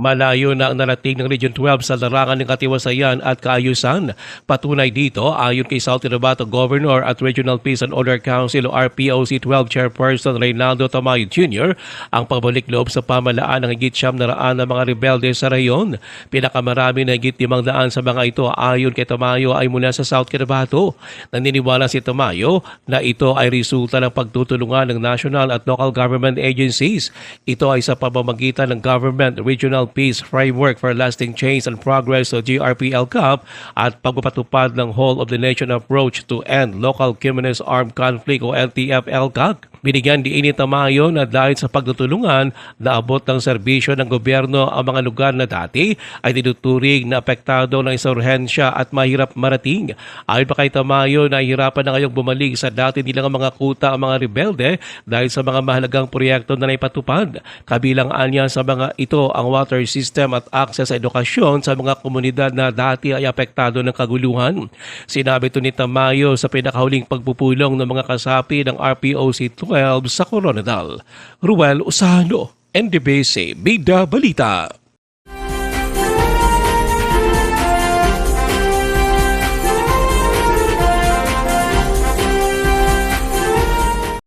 Malayo na ang narating ng Region 12 sa larangan ng katiwasayan at kaayusan. Patunay dito, ayon kay South Cotabato Governor at Regional Peace and Order Council o RPOC 12 Chairperson Reynaldo Tamayo Jr., ang pagbalik loob sa pamalaan ng higit siyam na raan ng mga rebelde sa rayon. Pinakamarami na higit limang daan sa mga ito ayon kay Tamayo ay mula sa South Cotabato. Naniniwala si Tamayo na ito ay resulta ng pagtutulungan ng national at local government agencies. Ito ay sa pamamagitan ng Government Regional Peace Framework for Lasting Change and Progress o GRPL CAP at pagpapatupad ng Whole of the Nation Approach to End Local Communist Armed Conflict o LTFL CAC. Binigyan ni Inita Mayo na dahil sa pagtutulungan, naabot ng serbisyo ng gobyerno ang mga lugar na dati ay tinuturing na apektado ng insurhensya at mahirap marating. Ayon pa kay Tamayo, nahihirapan na ngayong bumalik sa dati nilang mga kuta ang mga rebelde dahil sa mga mahalagang proyekto na naipatupad. Kabilang anya sa mga ito ang water system at access sa edukasyon sa mga komunidad na dati ay apektado ng kaguluhan. Sinabi ito ni Tamayo sa pinakahuling pagpupulong ng mga kasapi ng RPOC2 Novel sa Coronadal, Ruel Usano, NDBC, Bida Balita.